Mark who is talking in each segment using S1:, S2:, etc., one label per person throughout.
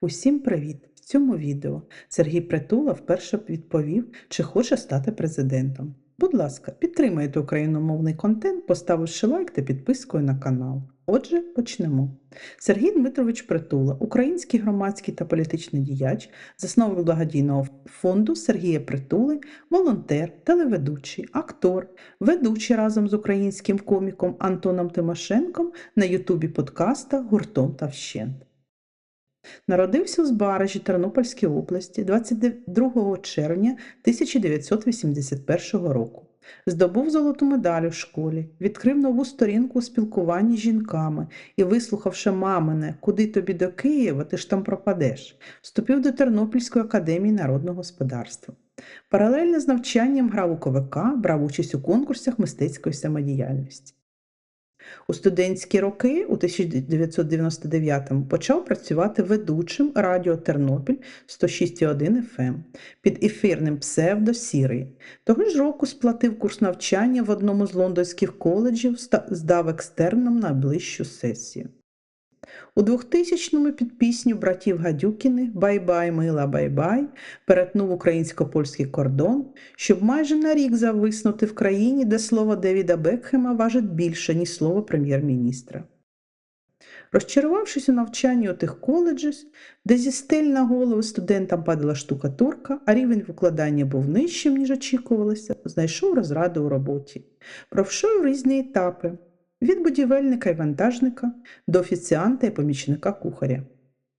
S1: Усім привіт! В цьому відео Сергій Притула вперше відповів, чи хоче стати президентом. Будь ласка, підтримайте україномовний контент, поставивши лайк та підпискою на канал. Отже, почнемо. Сергій Дмитрович Притула, український громадський та політичний діяч, засновник благодійного фонду Сергія Притули, волонтер, телеведучий, актор, ведучий разом з українським коміком Антоном Тимошенком на ютубі подкаста Гуртом та вщент. Народився у Збаражі Тернопільській області 22 червня 1981 року. Здобув золоту медаль у школі, відкрив нову сторінку у спілкуванні з жінками і, вислухавши мамине, куди тобі до Києва, ти ж там пропадеш, вступив до Тернопільської академії народного господарства. Паралельно з навчанням грав у КВК, брав участь у конкурсах мистецької самодіяльності. У студентські роки, у 1999-му, почав працювати ведучим радіо Тернопіль 106,1 FM під ефірним псевдо Сірий. Того ж року сплатив курс навчання в одному з лондонських коледжів, здав екстерном на ближчу сесію. У 2000-му під пісню братів Гадюкіни Бай-бай, мила бай-бай перетнув українсько-польський кордон, щоб майже на рік зависнути в країні, де слово Девіда Бекхема важить більше, ніж слово прем'єр-міністра. Розчарувавшись у навчанні у тих коледжах, де зі стель на голови студентам падала штукатурка, а рівень викладання був нижчим, ніж очікувалося, знайшов розраду у роботі. Пройшов різні етапи від будівельника і вантажника до офіціанта і помічника кухаря.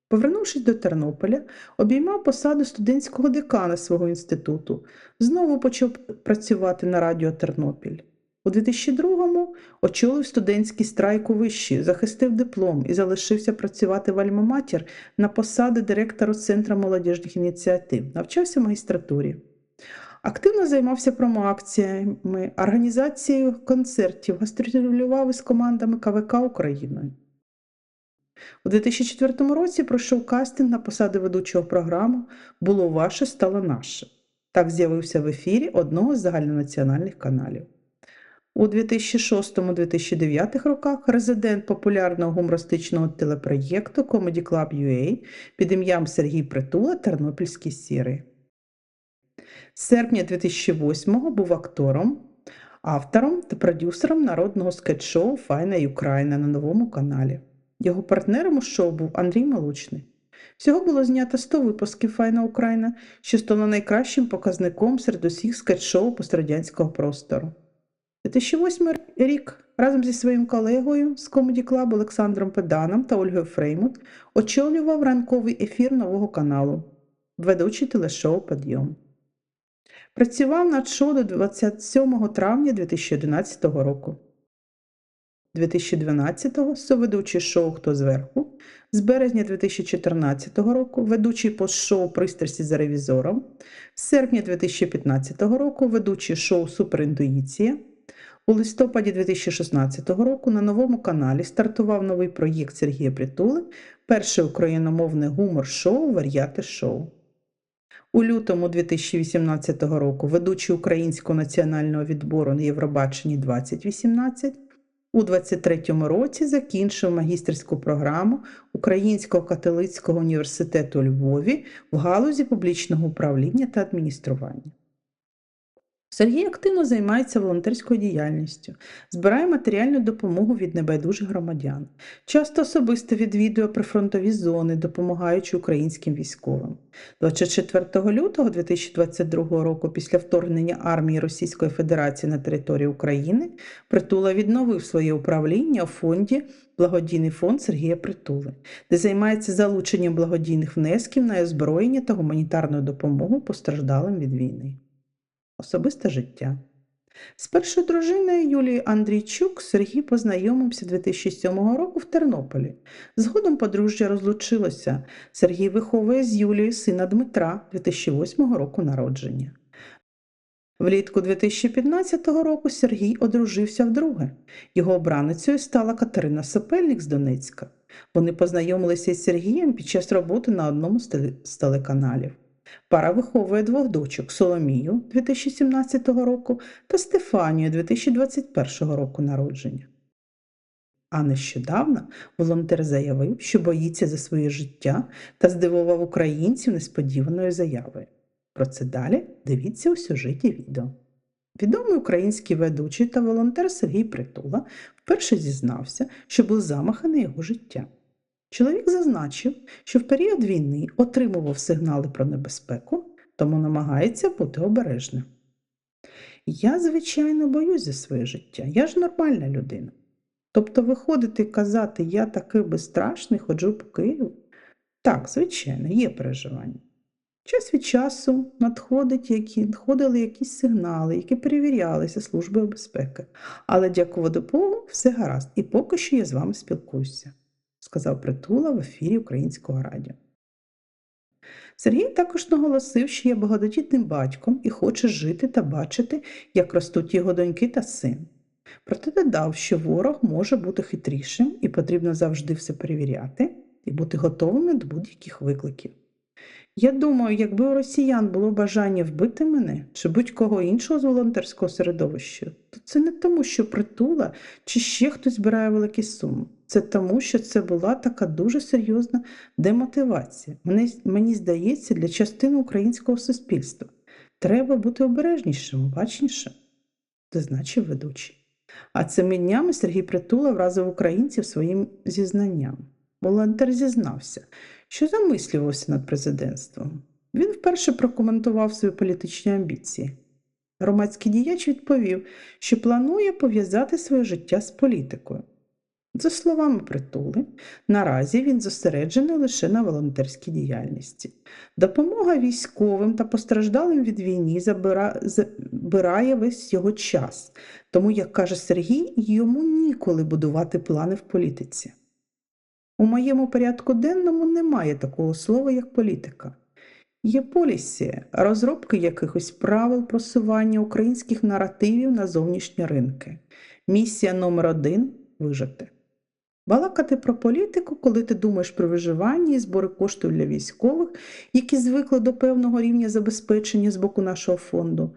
S1: Повернувшись до Тернополя, обіймав посаду студентського декана свого інституту, знову почав працювати на радіо Тернопіль. У 2002-му очолив студентський страйк у виші, захистив диплом і залишився працювати в Альма-Матір на посаді директора Центру молодіжних ініціатив, навчався в магістратурі. Активно займався промоакціями, організацією концертів, гастролював із командами КВК Україною. У 2004 році пройшов кастинг на посаду ведучого програму Було ваше, стало наше. Так з'явився в ефірі одного з загальнонаціональних каналів. У 2006-2009 роках резидент популярного гумористичного телепроєкту Comedy Club UA під ім'ям Сергій Притула Тернопільський сірий. Серпня 2008-го був актором, автором та продюсером народного скетч-шоу Файна Україна на новому каналі. Його партнером у шоу був Андрій Молочний. Всього було знято 100 випусків Файна Україна, що стало найкращим показником серед усіх скетч-шоу пострадянського простору. 2008 рік разом зі своїм колегою з Comedy Club Олександром Педаном та Ольгою Фреймут очолював ранковий ефір нового каналу, ведучий телешоу Підйом. Працював над шоу до 27 травня 2011 року. 2012-го соведучий шоу Хто зверху, з березня 2014 року ведучий пост-шоу Пристрасті за ревізором, з серпня 2015 року ведучий шоу Суперінтуїція. У листопаді 2016 року на новому каналі стартував новий проєкт Сергія Притули, перше україномовне гумор-шоу Вар'яти шоу. У лютому 2018 року ведучий Українського національного відбору на Євробаченні 2018. У 23-му році закінчив магістерську програму Українського католицького університету у Львові в галузі публічного управління та адміністрування. Сергій активно займається волонтерською діяльністю, збирає матеріальну допомогу від небайдужих громадян, часто особисто відвідує прифронтові зони, допомагаючи українським військовим. 24 лютого 2022 року, після вторгнення армії Російської Федерації на територію України, Притула відновив своє управління у фонді Благодійний фонд Сергія Притули, де займається залученням благодійних внесків на озброєння та гуманітарну допомогу постраждалим від війни. Особисте життя. З першою дружиною Юлією Андрійчук Сергій познайомився 2007 року в Тернополі. Згодом подружжя розлучилося. Сергій виховує з Юлією сина Дмитра 2008 року народження. Влітку 2015 року Сергій одружився вдруге. Його обраницею стала Катерина Сопельник з Донецька. Вони познайомилися із Сергієм під час роботи на одному з телеканалів. Пара виховує двох дочок Соломію 2017 року та Стефанію 2021 року народження. А нещодавно волонтер заявив, що боїться за своє життя та здивував українців несподіваною заявою. Про це далі дивіться у сюжеті відео. Відомий український ведучий та волонтер Сергій Притула вперше зізнався, що був замаханий на його життя. Чоловік зазначив, що в період війни отримував сигнали про небезпеку, тому намагається бути обережним. Я, звичайно, боюсь за своє життя, я ж нормальна людина. Тобто виходити і казати, я такий безстрашний, ходжу по Києву. Так, звичайно, є переживання. Час від часу надходить які, надходили якісь сигнали, які перевірялися Службою безпеки. Але дякувати Богу, все гаразд, і поки що я з вами спілкуюся, сказав Притула в ефірі Українського радіо. Сергій також наголосив, що є багатодітним батьком і хоче жити та бачити, як ростуть його доньки та син. Проте додав, що ворог може бути хитрішим і потрібно завжди все перевіряти і бути готовими до будь-яких викликів. Я думаю, якби у росіян було бажання вбити мене чи будь-кого іншого з волонтерського середовища, то це не тому, що притула чи ще хтось збирає великі суми. Це тому, що це була така дуже серйозна демотивація. Мені, мені здається, для частини українського суспільства. Треба бути обережнішим, обачнішим, зазначив ведучий. А цими днями Сергій Притула вразив українців своїм зізнанням. Волонтер зізнався, що замислювався над президентством. Він вперше прокоментував свої політичні амбіції. Громадський діяч відповів, що планує пов'язати своє життя з політикою. За словами притули, наразі він зосереджений лише на волонтерській діяльності. Допомога військовим та постраждалим від війни забирає весь його час, тому, як каже Сергій, йому ніколи будувати плани в політиці. У моєму порядку денному немає такого слова, як політика. Є полісі, розробки якихось правил просування українських наративів на зовнішні ринки. Місія номер один вижити. Балакати про політику, коли ти думаєш про виживання і збори коштів для військових, які звикли до певного рівня забезпечення з боку нашого фонду,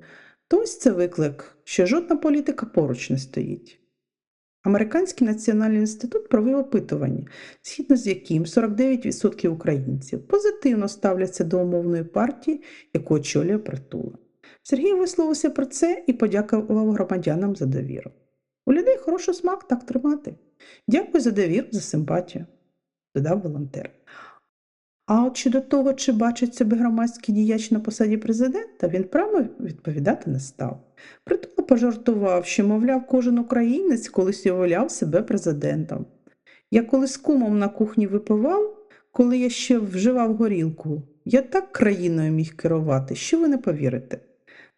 S1: то ось це виклик, що жодна політика поруч не стоїть. Американський національний інститут провів опитування, згідно з яким 49% українців позитивно ставляться до умовної партії, яку очолює притула. Сергій висловився про це і подякував громадянам за довіру. У людей хороший смак так тримати. Дякую за довіру, за симпатію, додав волонтер. А от щодо того, чи бачить себе громадський діяч на посаді президента, він прямо відповідати не став. Притула пожартував, що, мовляв, кожен українець колись уявляв себе президентом. Я коли з кумом на кухні випивав, коли я ще вживав горілку, я так країною міг керувати, що ви не повірите.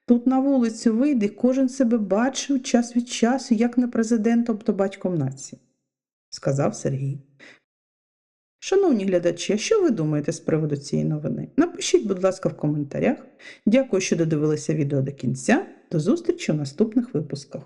S1: Тут на вулицю вийде, кожен себе бачив час від часу, як не президентом, то батьком нації, сказав Сергій. Шановні глядачі, що ви думаєте з приводу цієї новини? Напишіть, будь ласка, в коментарях. Дякую, що додивилися відео до кінця. До зустрічі у наступних випусках.